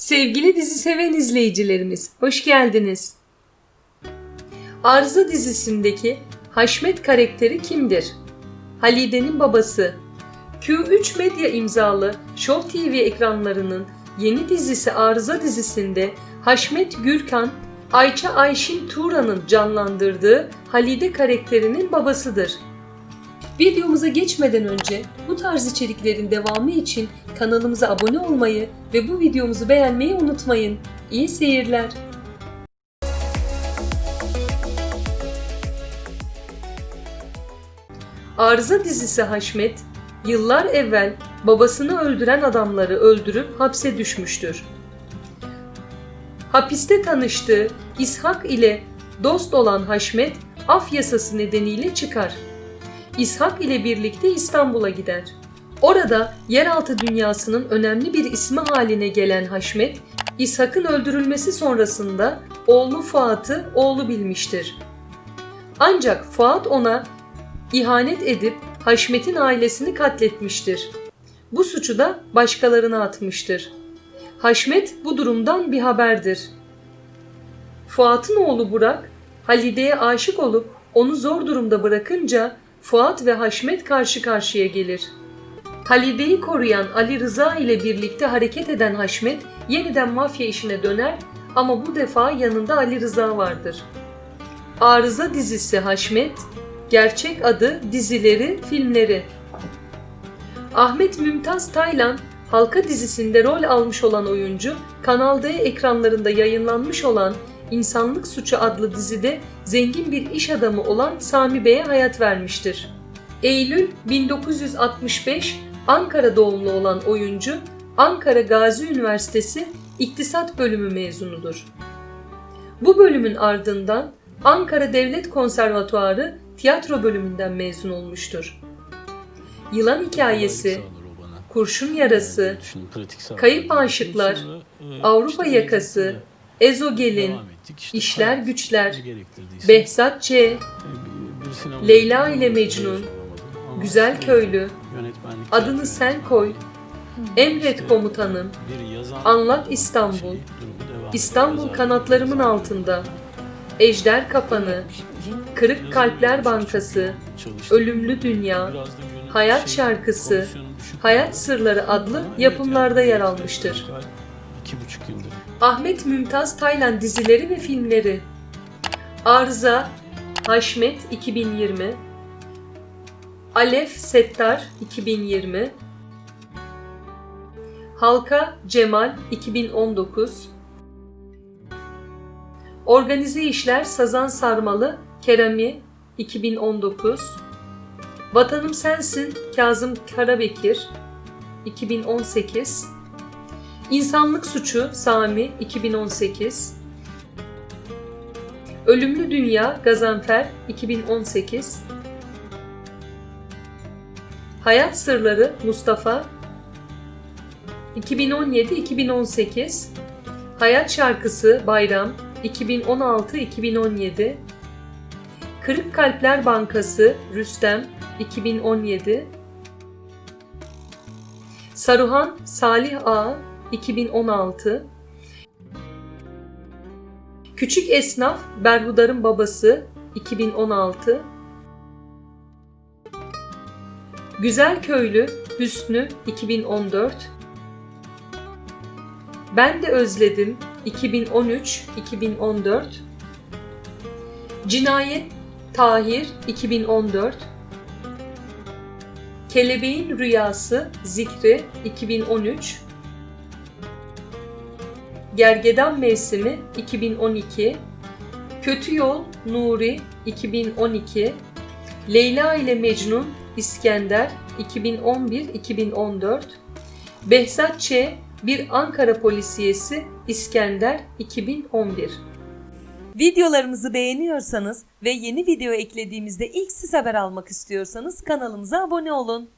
Sevgili dizi seven izleyicilerimiz, hoş geldiniz. Arıza dizisindeki Haşmet karakteri kimdir? Halide'nin babası. Q3 Medya imzalı Show TV ekranlarının yeni dizisi Arıza dizisinde Haşmet Gürkan, Ayça Ayşin Turan'ın canlandırdığı Halide karakterinin babasıdır. Videomuza geçmeden önce bu tarz içeriklerin devamı için kanalımıza abone olmayı ve bu videomuzu beğenmeyi unutmayın. İyi seyirler. Arıza dizisi Haşmet, yıllar evvel babasını öldüren adamları öldürüp hapse düşmüştür. Hapiste tanıştığı İshak ile dost olan Haşmet, af yasası nedeniyle çıkar. İshak ile birlikte İstanbul'a gider. Orada yeraltı dünyasının önemli bir ismi haline gelen Haşmet, İshak'ın öldürülmesi sonrasında oğlu Fuat'ı oğlu bilmiştir. Ancak Fuat ona ihanet edip Haşmet'in ailesini katletmiştir. Bu suçu da başkalarına atmıştır. Haşmet bu durumdan bir haberdir. Fuat'ın oğlu Burak, Halide'ye aşık olup onu zor durumda bırakınca Fuat ve Haşmet karşı karşıya gelir. Halide'yi koruyan Ali Rıza ile birlikte hareket eden Haşmet yeniden mafya işine döner ama bu defa yanında Ali Rıza vardır. Arıza dizisi Haşmet, gerçek adı dizileri, filmleri. Ahmet Mümtaz Taylan, Halka dizisinde rol almış olan oyuncu, Kanal D ekranlarında yayınlanmış olan İnsanlık Suçu adlı dizide zengin bir iş adamı olan Sami Bey'e hayat vermiştir. Eylül 1965 Ankara doğumlu olan oyuncu, Ankara Gazi Üniversitesi İktisat Bölümü mezunudur. Bu bölümün ardından Ankara Devlet Konservatuarı tiyatro bölümünden mezun olmuştur. Yılan Hikayesi, Kurşun Yarası, Kayıp Aşıklar, Avrupa Yakası, Ezogelin, İşler Güçler, Behzat Ç, Leyla ile Mecnun, Güzel Köylü, Adını Sen Koy, Emret Komutanım, Anlat İstanbul, İstanbul Kanatlarımın Altında, Ejder Kapanı, Kırık Kalpler Bankası, Ölümlü Dünya, Hayat Şarkısı, Hayat Sırları adlı yapımlarda yer almıştır. Ahmet Mümtaz Taylan dizileri ve filmleri. Arıza Haşmet 2020 Alef Settar 2020 Halka Cemal 2019 Organize İşler Sazan Sarmalı Kerami 2019 Vatanım Sensin Kazım Karabekir 2018 İnsanlık Suçu Sami 2018 Ölümlü Dünya Gazanfer 2018 Hayat Sırları Mustafa. 2017-2018 Hayat Şarkısı Bayram 2016-2017 Kırık Kalpler Bankası Rüstem 2017 Saruhan Salih Ağa 2016 Küçük Esnaf Berhudar'ın Babası 2016 Güzel Köylü Hüsnü 2014 Ben de Özledim 2013-2014 Cinayet Tahir 2014 Kelebeğin Rüyası Zikri 2013 Gergedan Mevsimi 2012 Kötü Yol Nuri 2012 Leyla ile Mecnun İskender 2011-2014 Behzat Ç. Bir Ankara Polisiyesi İskender 2011 Videolarımızı beğeniyorsanız ve yeni video eklediğimizde ilk siz haber almak istiyorsanız kanalımıza abone olun.